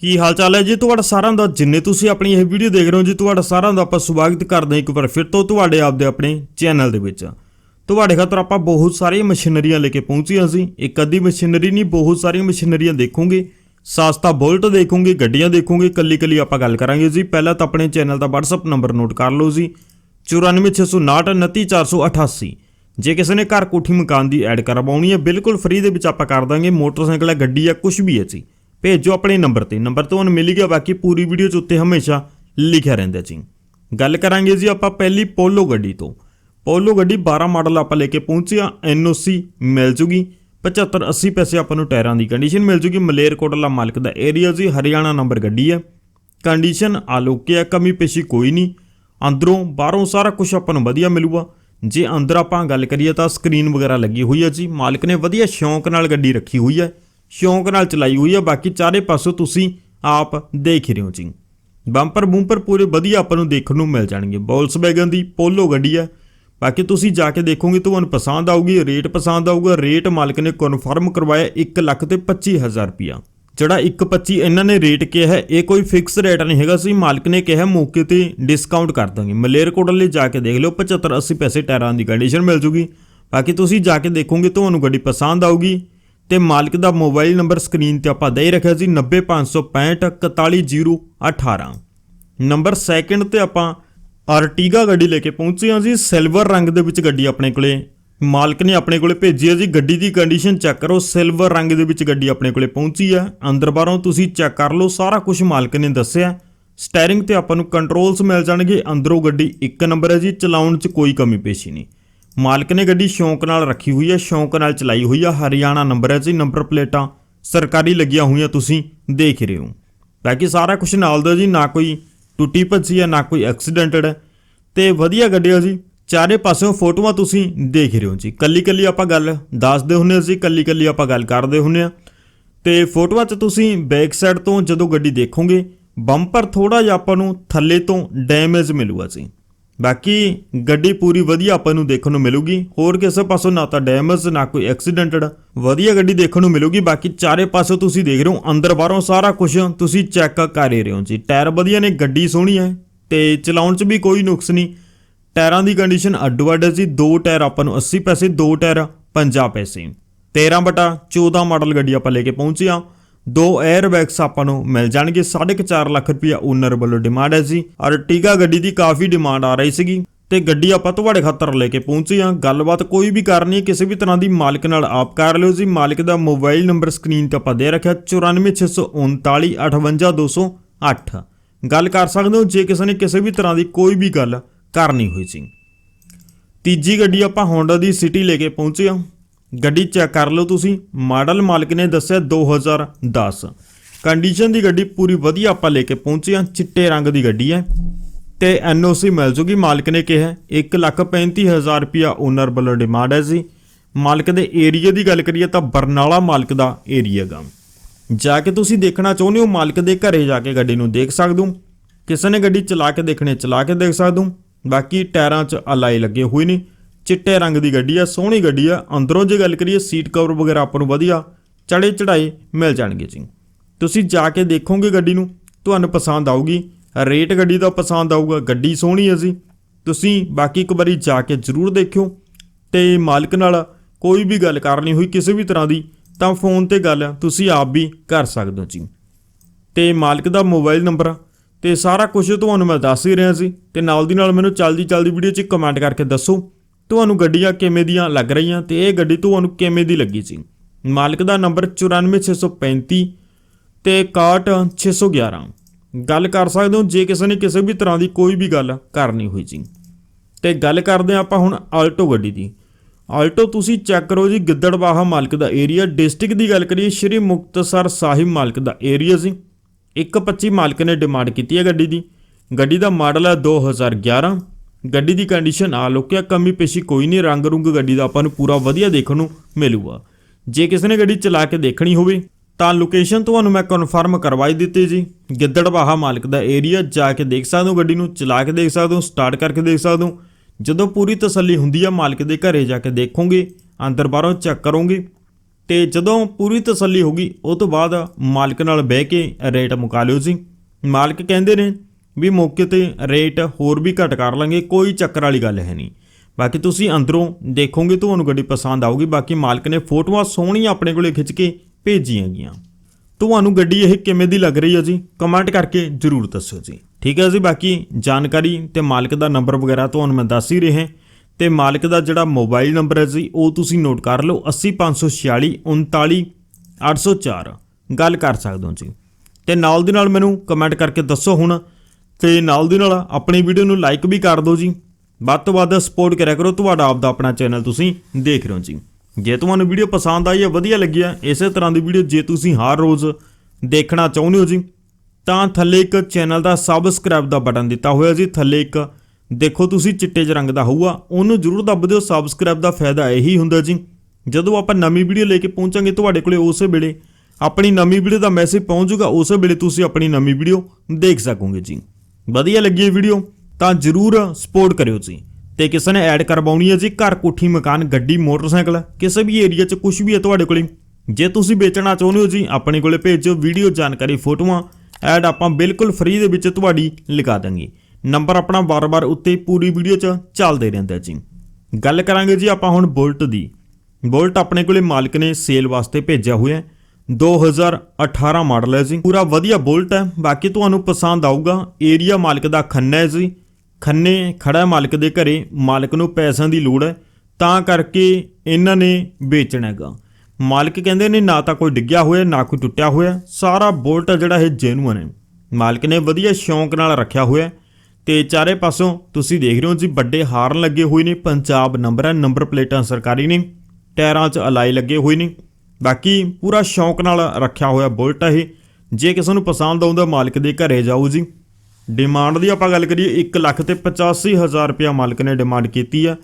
ਕੀ ਹਾਲ ਚਾਲ ਹੈ ਜੀ? ਤੁਹਾਡਾ ਸਾਰਿਆਂ ਦਾ, ਜਿੰਨੇ ਤੁਸੀਂ ਆਪਣੀ ਇਹ ਵੀਡੀਓ ਦੇਖ ਰਹੇ ਹੋ ਜੀ, ਤੁਹਾਡਾ ਸਾਰਿਆਂ ਦਾ ਆਪਾਂ ਸਵਾਗਤ ਕਰਦੇ ਹਾਂ ਇੱਕ ਵਾਰ ਫਿਰ ਤੋਂ ਤੁਹਾਡੇ ਆਪਦੇ ਆਪਣੇ ਚੈਨਲ ਦੇ ਵਿੱਚ। ਤੁਹਾਡੇ ਖਾਤਰ ਆਪਾਂ ਬਹੁਤ ਸਾਰੀਆਂ ਮਸ਼ੀਨਰੀਆਂ ਲੈ ਕੇ ਪਹੁੰਚੀਆਂ ਸੀ। ਇੱਕ ਅੱਧੀ ਮਸ਼ੀਨਰੀ ਨਹੀਂ, ਬਹੁਤ ਸਾਰੀਆਂ ਮਸ਼ੀਨਰੀਆਂ ਦੇਖੋਗੇ। ਸਸਤਾ ਬੁਲਟ ਦੇਖੋਗੇ, ਗੱਡੀਆਂ ਦੇਖੋਗੇ ਕੱਲੀ ਕੱਲੀ ਆਪਾਂ ਗੱਲ ਕਰਾਂਗੇ ਜੀ। ਪਹਿਲਾਂ ਤਾਂ ਆਪਣੇ ਚੈਨਲ ਦਾ WhatsApp ਨੰਬਰ ਨੋਟ ਕਰ ਲਓ ਜੀ। 9469299488 ਜੇ ਕਿਸੇ ਨੇ ਘਰ ਕੋਠੀ ਮਕਾਨ ਦੀ ਐਡ ਕਰਵਾਉਣੀ ਹੈ, ਬਿਲਕੁਲ ਫ੍ਰੀ ਦੇ ਵਿੱਚ ਆਪਾਂ ਕਰ ਦਾਂਗੇ। ਮੋਟਰਸਾਈਕਲ ਹੈ, ਗੱਡੀ ਹੈ ਕੁਝ ਵੀ ਹੈ ਜੀ। ਭੇਜੋ ਆਪਣੇ ਨੰਬਰ ਤੇ। ਨੰਬਰ ਤੁਹਾਨੂੰ ਮਿਲ ਗਿਆ, ਬਾਕੀ ਪੂਰੀ ਵੀਡੀਓ 'ਚ ਉੱਤੇ ਹਮੇਸ਼ਾ ਲਿਖਿਆ ਰਹਿੰਦਾ ਜੀ। ਗੱਲ ਕਰਾਂਗੇ ਜੀ ਆਪਾਂ ਪਹਿਲੀ ਪੋਲੋ ਗੱਡੀ ਤੋਂ। ਪੋਲੋ ਗੱਡੀ 12 ਮਾਡਲ ਆਪਾਂ ਲੈ ਕੇ ਪਹੁੰਚੇ ਆ ਐਨਓਸੀ ਮਿਲ ਜੂਗੀ। 75 80 ਪੈਸੇ ਆਪਾਂ ਨੂੰ ਟਾਇਰਾਂ ਦੀ ਕੰਡੀਸ਼ਨ ਮਿਲ ਜੂਗੀ। ਮਲੇਰਕੋਟਲਾ ਮਾਲਕ ਦਾ ਏਰੀਆ ਜੀ, ਹਰਿਆਣਾ ਨੰਬਰ ਗੱਡੀ ਹੈ। ਕੰਡੀਸ਼ਨ ਆਲੋਕਿਆ, ਕਮੀ ਪੇਸ਼ੀ ਕੋਈ ਨਹੀਂ। ਅੰਦਰੋਂ ਬਾਹਰੋਂ ਸਾਰਾ ਕੁਝ ਆਪਾਂ ਨੂੰ ਵਧੀਆ ਮਿਲੂਗਾ। ਜੇ ਅੰਦਰ ਆਪਾਂ ਗੱਲ ਕਰੀਏ ਤਾਂ ਸਕਰੀਨ ਵਗੈਰਾ ਲੱਗੀ ਹੋਈ ਹੈ ਜੀ। ਮਾਲਕ ਨੇ ਵਧੀਆ ਸ਼ੌਂਕ ਨਾਲ ਗੱਡੀ ਰੱਖੀ ਹੋਈ ਹੈ। ਸ਼ੌਂਕ ਨਾਲ ਚਲਾਈ ਹੋਈ ਆ, ਬਾਕੀ ਚਾਰੇ ਪਾਸੋਂ ਤੁਸੀਂ ਆਪ ਦੇਖ ਹੀ ਰਹੇ ਹੋ ਜੀ। ਬੰਪਰ ਬੂੰਪਰ ਪੂਰੇ ਵਧੀਆ ਆਪਾਂ ਨੂੰ ਦੇਖਣ ਨੂੰ ਮਿਲ ਜਾਣਗੇ। ਵੈਗਨ ਦੀ ਪੋਲੋ ਗੱਡੀ ਹੈ ਬਾਕੀ ਤੁਸੀਂ ਜਾ ਕੇ ਦੇਖੋਗੇ ਤੁਹਾਨੂੰ ਪਸੰਦ ਆਊਗੀ, ਰੇਟ ਪਸੰਦ ਆਊਗਾ। ਰੇਟ ਮਾਲਕ ਨੇ ਕਨਫਰਮ ਕਰਵਾਇਆ 1 ਲੱਖ ਤੇ 25000 ਰੁਪਿਆ ਜਿਹੜਾ 125 ਇਹਨਾਂ ਨੇ ਰੇਟ ਕਿਹਾ ਹੈ, ਇਹ ਕੋਈ ਫਿਕਸ ਰੇਟ ਨਹੀਂ ਹੈਗਾ ਸੀ। ਮਾਲਕ ਨੇ ਕਿਹਾ ਮੌਕੇ ਤੇ ਡਿਸਕਾਊਂਟ ਕਰ ਦਾਂਗੇ। ਮਲੇਰਕੋਟਲੇ ਜਾ ਕੇ ਦੇਖ ਲਿਓ 75 80 ਪੈਸੇ ਟਾਇਰਾਂ ਦੀ ਕੰਡੀਸ਼ਨ ਮਿਲ ਜੂਗੀ। ਬਾਕੀ ਤੁਸੀਂ ਜਾ ਕੇ ਦੇਖੋਗੇ ਤੁਹਾਨੂੰ ਗੱਡੀ ਪਸੰਦ ਆਊਗੀ। ਤੇ ਮਾਲਕ ਦਾ ਮੋਬਾਈਲ ਨੰਬਰ ਸਕਰੀਨ ਤੇ ਆਪਾਂ ਦੇ ਰੱਖਿਆ ਸੀ 90565 41018 ਨੰਬਰ ਸੈਕਿੰਡ ਤੇ ਆਪਾਂ ਆਰਟੀਗਾ ਗੱਡੀ ਲੈ ਕੇ ਪਹੁੰਚੇ ਹਾਂ ਜੀ, ਸਿਲਵਰ ਰੰਗ ਦੇ ਵਿੱਚ ਗੱਡੀ ਆਪਣੇ ਕੋਲੇ। ਮਾਲਕ ਨੇ ਆਪਣੇ ਕੋਲੇ ਭੇਜੀ ਹੈ ਜੀ, ਗੱਡੀ ਦੀ ਕੰਡੀਸ਼ਨ ਚੈੱਕ ਕਰੋ, ਸਿਲਵਰ ਰੰਗ ਦੇ ਵਿੱਚ ਗੱਡੀ ਆਪਣੇ ਕੋਲੇ ਪਹੁੰਚੀ ਹੈ। ਅੰਦਰ ਬਾਹਰੋਂ ਤੁਸੀਂ ਚੈੱਕ ਕਰ ਲਓ, ਸਾਰਾ ਕੁਝ ਮਾਲਕ ਨੇ ਦੱਸਿਆ। ਸਟੀਅਰਿੰਗ ਤੇ ਆਪਾਂ ਨੂੰ ਕੰਟਰੋਲਸ ਮਿਲ ਜਾਣਗੇ, ਅੰਦਰੋਂ ਗੱਡੀ ਇੱਕ ਨੰਬਰ ਹੈ ਜੀ, ਚਲਾਉਣ 'ਚ ਕੋਈ ਕਮੀ ਪੇਸ਼ੀ ਨਹੀਂ। ਮਾਲਕ ਨੇ ਗੱਡੀ ਸ਼ੌਂਕ ਨਾਲ ਰੱਖੀ ਹੋਈ ਹੈ, ਸ਼ੌਂਕ ਨਾਲ ਚਲਾਈ ਹੋਈ ਹੈ ਹਰਿਆਣਾ ਨੰਬਰ ਹੈ ਜੀ, ਨੰਬਰ ਪਲੇਟਾਂ। ਸਰਕਾਰੀ ਲੱਗੀਆਂ ਹੋਈਆਂ ਤੁਸੀਂ ਦੇਖ ਰਹੇ ਹੋ। ਬਾਕੀ ਸਾਰਾ ਕੁਝ ਨਾਲ ਦਾ ਜੀ, ਨਾ ਕੋਈ ਟੁੱਟੀ ਭੱਜੀ ਹੈ, ਨਾ ਕੋਈ ਐਕਸੀਡੈਂਟਡ। ਹੈ ਤੇ ਵਧੀਆ ਗੱਡੀ ਹੈ ਜੀ, ਚਾਰੇ ਪਾਸਿਓਂ ਫੋਟੋਆਂ ਤੁਸੀਂ ਦੇਖ ਰਹੇ ਹੋ ਜੀ। ਕੱਲੀ ਕੱਲੀ ਆਪਾਂ ਗੱਲ ਦੱਸਦੇ ਹੁੰਨੇ ਅਸੀਂ ਕੱਲੀ ਕੱਲੀ ਆਪਾਂ ਗੱਲ ਕਰਦੇ ਹੁੰਨੇ ਆ ਤੇ ਫੋਟੋਆਂ 'ਚ ਤੁਸੀਂ ਬੈਕ ਸਾਈਡ ਤੋਂ ਜਦੋਂ ਗੱਡੀ ਦੇਖੋਗੇ, ਬੰਪਰ ਥੋੜਾ ਜਿਹਾ ਆਪਾਂ ਨੂੰ ਥੱਲੇ ਤੋਂ ਡੈਮੇਜ ਮਿਲੂਗਾ ਜੀ। ਬਾਕੀ ਗੱਡੀ ਪੂਰੀ ਵਧੀਆ ਆਪਾਂ ਨੂੰ ਦੇਖਣ ਨੂੰ ਮਿਲੂਗੀ। ਹੋਰ ਕਿਸੇ ਪਾਸੋਂ ਨਾ ਤਾਂ ਡੈਮੇਜ ਨਾ ਕੋਈ ਐਕਸੀਡੈਂਟਡ ਵਧੀਆ ਗੱਡੀ ਦੇਖਣ ਨੂੰ ਮਿਲੂਗੀ। ਬਾਕੀ ਚਾਰੇ ਪਾਸੋਂ ਤੁਸੀਂ ਦੇਖ ਰਹੇ ਹੋ, ਅੰਦਰ ਬਾਹਰੋਂ ਸਾਰਾ ਕੁਝ ਤੁਸੀਂ ਚੈੱਕ ਕਰ ਹੀ ਰਹੇ ਹੋ ਜੀ। ਟਾਇਰ ਵਧੀਆ ਨੇ, ਗੱਡੀ ਸੋਹਣੀ ਹੈ ਤੇ ਚਲਾਉਣ 'ਚ ਵੀ ਕੋਈ ਨੁਕਸ ਨਹੀਂ। ਟਾਇਰਾਂ ਦੀ ਕੰਡੀਸ਼ਨ ਅੱਡੋ ਅੱਡ ਹੈ ਜੀ। ਦੋ ਟਾਇਰ ਆਪਾਂ ਨੂੰ 80 ਪੈਸੇ, ਦੋ ਟਾਇਰ 50 ਪੈਸੇ। 13 ਬਟਾ 14 ਮਾਡਲ ਗੱਡੀ ਆਪਾਂ ਲੈ ਕੇ ਪਹੁੰਚੇ ਆ ਦੋ 에ਅਰਬੈਗਸ ਆਪਾਂ ਨੂੰ ਮਿਲ ਜਾਣਗੇ। 4.5 ਲੱਖ ਰੁਪਇਆ ਓਨਰ ਵੱਲੋਂ ਡਿਮਾਂਡ ਹੈ ਜੀ। ਔਰ ਗੱਡੀ ਦੀ ਕਾਫੀ ਡਿਮਾਂਡ ਆ ਰਹੀ ਸੀਗੀ। ਤੇ ਗੱਡੀ ਆਪਾਂ ਤੁਹਾਡੇ ਖਾਤਰ ਲੈ ਕੇ ਪਹੁੰਚੇ ਆ ਗੱਲਬਾਤ ਕੋਈ ਵੀ ਕਰਨੀ ਹੈ, ਕਿਸੇ ਵੀ ਤਰ੍ਹਾਂ ਦੀ ਮਾਲਕ ਨਾਲ ਆਪ ਕਰ ਲਿਓ ਜੀ। ਮਾਲਕ ਦਾ ਮੋਬਾਈਲ ਨੰਬਰ ਸਕਰੀਨ ਤੇ ਆਪਾਂ ਦੇ ਰੱਖਿਆ 9469458208 ਗੱਲ ਕਰ ਸਕਦੇ ਹੋ, ਜੇ ਕਿਸੇ ਨੇ ਕਿਸੇ ਵੀ ਤਰ੍ਹਾਂ ਦੀ ਕੋਈ ਵੀ ਗੱਲ ਕਰਨੀ ਹੋਈ ਸੀ। ਤੀਜੀ ਗੱਡੀ ਆਪਾਂ ਹੋਂਡਾ ਦੀ ਸਿਟੀ ਲੈ ਕੇ ਪਹੁੰਚੇ ਆ ਗੱਡੀ ਚੈੱਕ ਕਰ ਲਓ ਤੁਸੀਂ। ਮਾਡਲ ਮਾਲਕ ਨੇ ਦੱਸਿਆ 2010 ਕੰਡੀਸ਼ਨ ਦੀ ਗੱਡੀ ਪੂਰੀ ਵਧੀਆ ਆਪਾਂ ਲੈ ਕੇ ਪਹੁੰਚੇ ਹਾਂ। ਚਿੱਟੇ ਰੰਗ ਦੀ ਗੱਡੀ ਹੈ। ਤੇ ਐਨਓਸੀ ਮਿਲ ਜੂਗੀ। ਮਾਲਕ ਨੇ ਕਿਹਾ 135000 ਰੁਪਿਆ ਓਨਰ ਵੱਲੋਂ ਡਿਮਾਂਡ ਹੈ ਜੀ। ਮਾਲਕ ਦੇ ਏਰੀਆ ਦੀ ਗੱਲ ਕਰੀਏ ਤਾਂ ਬਰਨਾਲਾ ਮਾਲਕ ਦਾ ਏਰੀਆ ਗਾ। ਜਾ ਕੇ ਤੁਸੀਂ ਦੇਖਣਾ ਚਾਹੁੰਦੇ ਹੋ, ਮਾਲਕ ਦੇ ਘਰੇ ਜਾ ਕੇ ਗੱਡੀ ਨੂੰ ਦੇਖ ਸਕਦੇ ਹੋ। ਕਿਸੇ ਨੇ ਗੱਡੀ ਚਲਾ ਕੇ ਦੇਖਣੇ ਚਲਾ ਕੇ ਦੇਖ ਸਕਦੇ ਹੋ। ਬਾਕੀ ਟਾਇਰਾਂ 'ਚ ਅਲਾਈ ਲੱਗੇ ਹੋਏ ਨੇ। ਚਿੱਟੇ ਰੰਗ ਦੀ ਗੱਡੀ ਆ, ਸੋਹਣੀ ਗੱਡੀ ਆ। ਅੰਦਰੋਂ ਜੇ ਗੱਲ ਕਰੀਏ ਸੀਟ ਕਵਰ ਵਗੈਰਾ ਆਪਾਂ ਨੂੰ ਵਧੀਆ, ਚੜੇ ਚੜਾਈ ਮਿਲ ਜਾਣਗੇ ਜੀ। ਤੁਸੀਂ ਜਾ ਕੇ ਦੇਖੋਗੇ ਗੱਡੀ ਨੂੰ, ਤੁਹਾਨੂੰ ਪਸੰਦ ਆਊਗੀ। ਰੇਟ ਗੱਡੀ ਦਾ ਪਸੰਦ ਆਊਗਾ, ਗੱਡੀ ਸੋਹਣੀ ਹੈ ਜੀ। ਤੁਸੀਂ ਬਾਕੀ ਇੱਕ ਵਾਰੀ ਜਾ ਕੇ ਜ਼ਰੂਰ ਦੇਖਿਓ। ਤੇ ਮਾਲਕ ਨਾਲ ਕੋਈ ਵੀ ਗੱਲ ਕਰਨੀ ਹੋਈ ਕਿਸੇ ਵੀ ਤਰ੍ਹਾਂ ਦੀ, ਤਾਂ ਫੋਨ ਤੇ ਗੱਲ ਤੁਸੀਂ ਆਪ ਵੀ ਕਰ ਸਕਦੇ ਹੋ ਜੀ। ਤੇ ਮਾਲਕ ਦਾ ਮੋਬਾਈਲ ਨੰਬਰ ਤੇ ਸਾਰਾ ਕੁਝ ਤੁਹਾਨੂੰ ਮੈਂ ਦੱਸ ਹੀ ਰਿਹਾ ਸੀ ਤੇ ਨਾਲ ਦੀ ਨਾਲ ਮੈਨੂੰ ਚਲਦੀ ਚਲਦੀ ਵੀਡੀਓ 'ਚ ਕਮੈਂਟ ਕਰਕੇ ਦੱਸੋ। ਤੁਹਾਨੂੰ ਗੱਡੀਆਂ ਕਿਵੇਂ ਦੀਆਂ ਲੱਗ ਰਹੀਆਂ ਤੇ ਇਹ ਗੱਡੀ ਤੁਹਾਨੂੰ ਕਿਵੇਂ ਦੀ ਲੱਗੀ ਸੀ? ਮਾਲਕ ਦਾ ਨੰਬਰ 94635 ਤੇ 61611 ਗੱਲ ਕਰ ਸਕਦੇ ਹੋ, ਜੇ ਕਿਸੇ ਨੇ ਕਿਸੇ ਵੀ ਤਰ੍ਹਾਂ ਦੀ ਕੋਈ ਵੀ ਗੱਲ ਕਰਨੀ ਹੋਈ ਜੀ ਤੇ ਗੱਲ ਕਰਦੇ ਹਾਂ ਆਪਾਂ ਹੁਣ ਆਲਟੋ ਗੱਡੀ ਦੀ। ਆਲਟੋ ਤੁਸੀਂ ਚੈੱਕ ਕਰੋ ਜੀ ਗਿੱਦੜਬਾਹਾ ਮਾਲਕ ਦਾ ਏਰੀਆ। ਡਿਸਟ੍ਰਿਕਟ ਦੀ ਗੱਲ ਕਰੀਏ, ਸ਼੍ਰੀ ਮੁਕਤਸਰ ਸਾਹਿਬ ਮਾਲਕ ਦਾ ਏਰੀਆ ਸੀ। 125 ਮਾਲਕ ਨੇ ਡਿਮਾਂਡ ਕੀਤੀ ਹੈ ਗੱਡੀ ਦੀ। ਗੱਡੀ ਦਾ ਮਾਡਲ ਹੈ 2011 ਗੱਡੀ ਦੀ ਕੰਡੀਸ਼ਨ ਆ ਲੋਕਿਆ ਕਮੀ ਪੇਸ਼ੀ ਕੋਈ ਨਹੀਂ, ਰੰਗ ਰੁੰਗ ਗੱਡੀ ਦਾ ਆਪਾਂ ਨੂੰ ਪੂਰਾ ਵਧੀਆ ਦੇਖਣ ਨੂੰ ਮਿਲੂਗਾ। ਜੇ ਕਿਸੇ ਨੇ ਗੱਡੀ ਚਲਾ ਕੇ ਦੇਖਣੀ ਹੋਵੇ, ਤਾਂ ਲੋਕੇਸ਼ਨ ਤੁਹਾਨੂੰ ਮੈਂ ਕਨਫਰਮ ਕਰਵਾਈ ਦਿੱਤੀ ਜੀ। ਗਿੱਦੜਬਾਹਾ ਮਾਲਕ ਦਾ ਏਰੀਆ ਜਾ ਕੇ ਦੇਖ ਸਕਦੇ ਹੋ ਗੱਡੀ ਨੂੰ, ਚਲਾ ਕੇ ਦੇਖ ਸਕਦੇ ਹੋ ਸਟਾਰਟ ਕਰਕੇ ਦੇਖ ਸਕਦੇ ਹੋ। ਜਦੋਂ ਪੂਰੀ ਤਸੱਲੀ ਹੁੰਦੀ ਆ, ਮਾਲਕ ਦੇ ਘਰੇ ਜਾ ਕੇ ਦੇਖੋਗੇ, ਅੰਦਰ ਬਾਹਰੋਂ ਚੈੱਕ ਕਰੋਗੇ, ਤੇ ਜਦੋਂ ਪੂਰੀ ਤਸੱਲੀ ਹੋ ਗਈ, ਉਹ ਤੋਂ ਬਾਅਦ ਮਾਲਕ ਨਾਲ ਬਹਿ ਕੇ ਰੇਟ ਮੁਕਾ ਲਿਓ ਜੀ। ਮਾਲਕ ਕਹਿੰਦੇ ਨੇ ਵੀ ਮੌਕੇ ਤੇ ਰੇਟ ਹੋਰ ਵੀ ਘਟ ਕਰ ਲਾਂਗੇ, ਕੋਈ ਚੱਕਰ ਵਾਲੀ ਗੱਲ ਹੈ ਨਹੀਂ। ਬਾਕੀ ਤੁਸੀਂ ਅੰਦਰੋਂ ਦੇਖੋਗੇ, ਤੁਹਾਨੂੰ ਗੱਡੀ ਪਸੰਦ ਆਊਗੀ। ਬਾਕੀ ਮਾਲਕ ਨੇ ਫੋਟੋਆਂ ਸੋਹਣੀਆਂ ਆਪਣੇ ਕੋਲੇ ਖਿੱਚ ਕੇ ਭੇਜੀਆਂ ਗਈਆਂ। ਤੁਹਾਨੂੰ ਗੱਡੀ ਇਹ ਕਿਵੇਂ ਦੀ ਲੱਗ ਰਹੀ ਹੈ ਜੀ? ਕਮੈਂਟ ਕਰਕੇ ਜਰੂਰ ਦੱਸਿਓ ਜੀ। ਠੀਕ ਹੈ ਜੀ, ਬਾਕੀ ਜਾਣਕਾਰੀ ਤੇ ਮਾਲਕ ਦਾ ਨੰਬਰ ਵਗੈਰਾ ਤੁਹਾਨੂੰ ਮੈਂ ਦੱਸ ਹੀ ਰਿਹਾ। ਤੇ ਮਾਲਕ ਦਾ ਜਿਹੜਾ ਮੋਬਾਈਲ ਨੰਬਰ ਹੈ ਜੀ, ਉਹ ਤੁਸੀਂ ਨੋਟ ਕਰ ਲਓ। 80546 39804 ਗੱਲ ਕਰ ਸਕਦੇ ਹੋ ਜੀ। ਤੇ ਨਾਲ ਦੀ ਨਾਲ ਮੈਨੂੰ ਕਮੈਂਟ ਕਰਕੇ ਦੱਸੋ ਹੁਣ ਤੇ ਨਾਲ ਦੀ ਨਾਲ ਆਪਣੀ ਵੀਡੀਓ ਨੂੰ ਲਾਈਕ ਵੀ ਕਰ ਦਿਓ ਜੀ। ਵੱਧ ਤੋਂ ਵੱਧ ਸਪੋਰਟ ਕਰਿਆ ਕਰੋ ਤੁਹਾਡਾ ਆਪਦਾ ਆਪਣਾ ਚੈਨਲ ਤੁਸੀਂ ਦੇਖ ਰਹੇ ਹੋ ਜੀ। ਜੇ ਤੁਹਾਨੂੰ ਵੀਡੀਓ ਪਸੰਦ ਆਈ ਹੈ, ਵਧੀਆ ਲੱਗੀ ਹੈ, ਇਸੇ ਤਰ੍ਹਾਂ ਦੀ ਵੀਡੀਓ ਜੇ ਤੁਸੀਂ ਹਰ ਰੋਜ਼ ਦੇਖਣਾ ਚਾਹੁੰਦੇ ਹੋ ਜੀ, ਤਾਂ ਥੱਲੇ ਇੱਕ ਚੈਨਲ ਦਾ ਸਬਸਕ੍ਰਾਈਬ ਦਾ ਬਟਨ ਦਿੱਤਾ ਹੋਇਆ ਜੀ। ਥੱਲੇ ਇੱਕ ਦੇਖੋ ਤੁਸੀਂ ਚਿੱਟੇ ਜਿਹੇ ਰੰਗ ਦਾ ਹੋਊਗਾ, ਉਹਨੂੰ ਜਰੂਰ ਦੱਬ ਦਿਓ ਸਬਸਕ੍ਰਾਈਬ ਦਾ ਫਾਇਦਾ ਇਹੀ ਹੁੰਦਾ ਜੀ। ਜਦੋਂ ਆਪਾਂ ਨਵੀਂ ਵੀਡੀਓ ਲੈ ਕੇ ਪਹੁੰਚਾਂਗੇ ਤੁਹਾਡੇ ਕੋਲੇ ਉਸੇ ਵੇਲੇ ਆਪਣੀ ਨਵੀਂ ਵੀਡੀਓ ਦਾ ਮੈਸੇਜ ਪਹੁੰਚੂਗਾ ਉਸੇ ਵੇਲੇ ਤੁਸੀਂ ਆਪਣੀ ਨਵੀਂ ਵੀਡੀਓ ਦੇਖ ਸਕੋਗੇ ਜੀ। ਵਧੀਆ ਲੱਗੀ ਇਹ ਵੀਡੀਓ ਤਾਂ ਜਰੂਰ ਸਪੋਰਟ ਕਰਿਓ ਜੀ। ਤੇ ਕਿਸੇ ਨੇ ਐਡ ਕਰਵਾਉਣੀ ਹੈ ਜੀ, ਘਰ ਕੋਠੀ, ਮਕਾਨ, ਗੱਡੀ, ਮੋਟਰਸਾਈਕਲ, ਕਿਸੇ ਵੀ ਏਰੀਆ 'ਚ ਕੁਝ ਵੀ ਹੈ ਤੁਹਾਡੇ ਕੋਲੇ, ਜੇ ਤੁਸੀਂ ਵੇਚਣਾ ਚਾਹੁੰਦੇ ਹੋ ਜੀ, ਆਪਣੇ ਕੋਲੇ ਭੇਜੋ ਵੀਡੀਓ ਜਾਣਕਾਰੀ, ਫੋਟੋਆਂ ਐਡ ਆਪਾਂ ਬਿਲਕੁਲ ਫ੍ਰੀ ਦੇ ਵਿੱਚ ਤੁਹਾਡੀ ਲਿਖਾ ਦਾਂਗੇ। ਨੰਬਰ ਆਪਣਾ ਵਾਰ-ਵਾਰ ਉੱਤੇ ਪੂਰੀ ਵੀਡੀਓ 'ਚ ਚੱਲਦੇ ਰਹਿੰਦਾ ਜੀ। ਗੱਲ ਕਰਾਂਗੇ ਜੀ ਆਪਾਂ ਹੁਣ ਬੁਲਟ ਦੀ। ਬੁਲਟ ਆਪਣੇ ਕੋਲੇ ਮਾਲਕ ਨੇ ਸੇਲ ਵਾਸਤੇ ਭੇਜਿਆ ਹੋਇਆ ਹੈ। 2018 ਮਾਡਲ ਹੈ ਜੀ। ਪੂਰਾ ਵਧੀਆ ਬੁਲਟ ਹੈ। ਬਾਕੀ ਤੁਹਾਨੂੰ ਪਸੰਦ ਆਊਗਾ ਏਰੀਆ ਮਾਲਕ ਦਾ ਖੰਨਾ ਹੈ ਜੀ। ਖੰਨੇ ਖੜਾ ਮਾਲਕ ਦੇ ਘਰੇ ਮਾਲਕ ਨੂੰ ਪੈਸਿਆਂ ਦੀ ਲੋੜ ਹੈ। ਤਾਂ ਕਰਕੇ ਇਹਨਾਂ ਨੇ ਵੇਚਣਾ ਹੈਗਾ। ਮਾਲਕ ਕਹਿੰਦੇ ਨੇ ਨਾ ਤਾਂ ਕੋਈ ਡਿੱਗਿਆ ਹੋਇਆ, ਨਾ ਕੋਈ ਟੁੱਟਿਆ ਹੋਇਆ। ਸਾਰਾ ਬੁਲਟ ਜਿਹੜਾ ਇਹ ਜੈਨੂਅਨ ਹੈ। ਮਾਲਕ ਨੇ ਵਧੀਆ ਸ਼ੌਂਕ ਨਾਲ ਰੱਖਿਆ ਹੋਇਆ ਹੈ। ਤੇ ਚਾਰੇ ਪਾਸੋਂ ਤੁਸੀਂ ਦੇਖ ਰਹੇ ਹੋ ਜੀ, ਵੱਡੇ ਹਾਰਨ ਲੱਗੇ ਹੋਏ ਨੇ। ਪੰਜਾਬ ਨੰਬਰ ਹੈ ਨੰਬਰ ਪਲੇਟਾਂ ਸਰਕਾਰੀ ਨੇ। ਟਾਇਰਾਂ 'ਚ ਅਲਾਈ ਲੱਗੇ ਹੋਏ ਨੇ। ਬਾਕੀ ਪੂਰਾ ਸ਼ੌਂਕ ਨਾਲ ਰੱਖਿਆ ਹੋਇਆ ਬੁਲਟ ਹੈ ਇਹ। ਜੇ ਕਿਸੇ ਨੂੰ ਪਸੰਦ ਆਉਂਦਾ, ਮਾਲਕ ਦੇ ਘਰੇ ਜਾਓ ਜੀ। ਡਿਮਾਂਡ ਦੀ ਆਪਾਂ ਗੱਲ ਕਰੀਏ 1 ਲੱਖ ਤੇ 85 ਹਜ਼ਾਰ ਰੁਪਇਆ ਮਾਲਕ ਨੇ ਡਿਮਾਂਡ ਕੀਤੀ ਆ।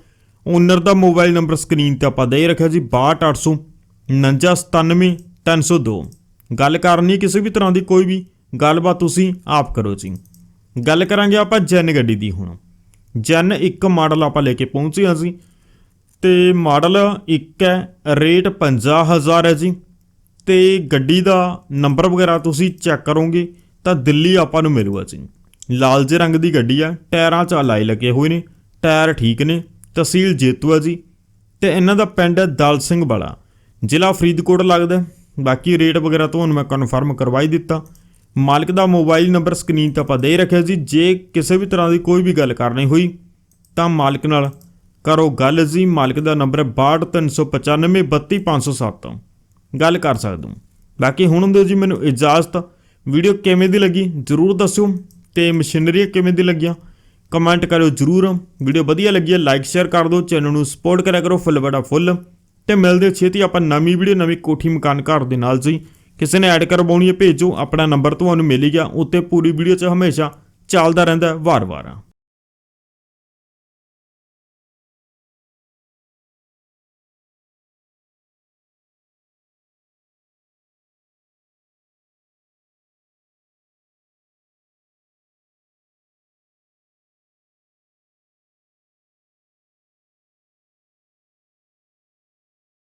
ਓਨਰ ਦਾ ਮੋਬਾਈਲ ਨੰਬਰ ਸਕਰੀਨ ਤੇ ਆਪਾਂ ਦੇ ਰੱਖਿਆ ਜੀ 62800 4997 302 ਗੱਲ ਕਰਨੀ ਕਿਸੇ ਵੀ ਤਰ੍ਹਾਂ ਦੀ ਕੋਈ ਵੀ, ਗੱਲਬਾਤ ਤੁਸੀਂ ਆਪ ਕਰੋ ਜੀ। ਗੱਲ ਕਰਾਂਗੇ ਆਪਾਂ ਜੈਨ ਗੱਡੀ ਦੀ ਹੁਣ। ਜੈਨ ਇੱਕ ਮਾਡਲ ਆਪਾਂ ਲੈ ਕੇ ਪਹੁੰਚੇ ਹਾਂ ਜੀ। ਤੇ ਮਾਡਲ ਇੱਕ ਹੈ, ਰੇਟ 50000 ਹੈ ਜੀ। ਤੇ ਗੱਡੀ ਦਾ ਨੰਬਰ ਵਗੈਰਾ ਤੁਸੀਂ ਚੈੱਕ ਕਰੋਗੇ ਤਾਂ ਦਿੱਲੀ ਆਪਾਂ ਨੂੰ ਮਿਲੂਗਾ ਜੀ। ਲਾਲ ਜੇ ਰੰਗ ਦੀ ਗੱਡੀ ਆ, ਟਾਇਰਾਂ 'ਚ ਅਲਾਈ ਲੱਗੇ ਹੋਏ ਨੇ, ਟਾਇਰ ਠੀਕ ਨੇ, ਤਹਿਸੀਲ ਜੇਤੂ ਆ ਜੀ। ਤੇ ਇਹਨਾਂ ਦਾ ਪਿੰਡ ਹੈ ਦਲ ਸਿੰਘ ਵਾਲਾ। ਜ਼ਿਲ੍ਹਾ ਫਰੀਦਕੋਟ ਲੱਗਦਾ ਬਾਕੀ ਰੇਟ ਵਗੈਰਾ ਤੁਹਾਨੂੰ ਮੈਂ ਕਨਫਰਮ ਕਰਵਾਈ ਦਿੱਤਾ। ਮਾਲਕ ਦਾ ਮੋਬਾਈਲ ਨੰਬਰ ਸਕਰੀਨ ਤੇ ਆਪਾਂ ਦੇ ਰੱਖਿਆ ਜੀ। ਜੇ ਕਿਸੇ ਵੀ ਤਰ੍ਹਾਂ ਦੀ ਕੋਈ ਵੀ ਗੱਲ ਕਰਨੀ ਹੋਈ ਤਾਂ ਮਾਲਕ ਨਾਲ ਕਰੋ ਗੱਲ ਜੀ, ਮਾਲਕ ਦਾ ਨੰਬਰ ਹੈ 62395 32507 ਗੱਲ ਕਰ ਸਕਦੇ ਹੋ। ਬਾਕੀ ਹੁਣ ਹੁੰਦੇ ਜੀ ਮੈਨੂੰ ਇਜਾਜ਼ਤ। ਵੀਡੀਓ ਕਿਵੇਂ ਦੀ ਲੱਗੀ, ਜਰੂਰ ਦੱਸਿਓ। ਤੇ ਮਸ਼ੀਨਰੀ ਕਿਵੇਂ ਦੀ ਲੱਗੀਆਂ ਕਮੈਂਟ ਕਰਿਓ ਜਰੂਰ। ਵੀਡੀਓ ਵਧੀਆ ਲੱਗੀ ਹੈ ਲਾਈਕ ਸ਼ੇਅਰ ਕਰ ਦਿਓ। ਚੈਨਲ ਨੂੰ ਸਪੋਰਟ ਕਰਿਆ ਕਰੋ ਫੁੱਲ ਬੜਾ ਫੁੱਲ ਤੇ ਮਿਲਦੇ ਛੇਤੀ, ਆਪਾਂ ਨਵੀਂ ਵੀਡੀਓ, ਨਵੀਂ ਕੋਠੀ ਮਕਾਨ ਘਰ ਦੇ ਨਾਲ ਜੀ। ਕਿਸੇ ਨੇ ਐਡ ਕਰਵਾਉਣੀ ਹੈ, ਭੇਜੋ। ਆਪਣਾ ਨੰਬਰ ਤੁਹਾਨੂੰ ਮਿਲ ਗਿਆ। ਉੱਤੇ ਪੂਰੀ ਵੀਡੀਓ 'ਚ ਹਮੇਸ਼ਾ ਚੱਲਦਾ ਰਹਿੰਦਾ ਹੈ, ਵਾਰ-ਵਾਰ।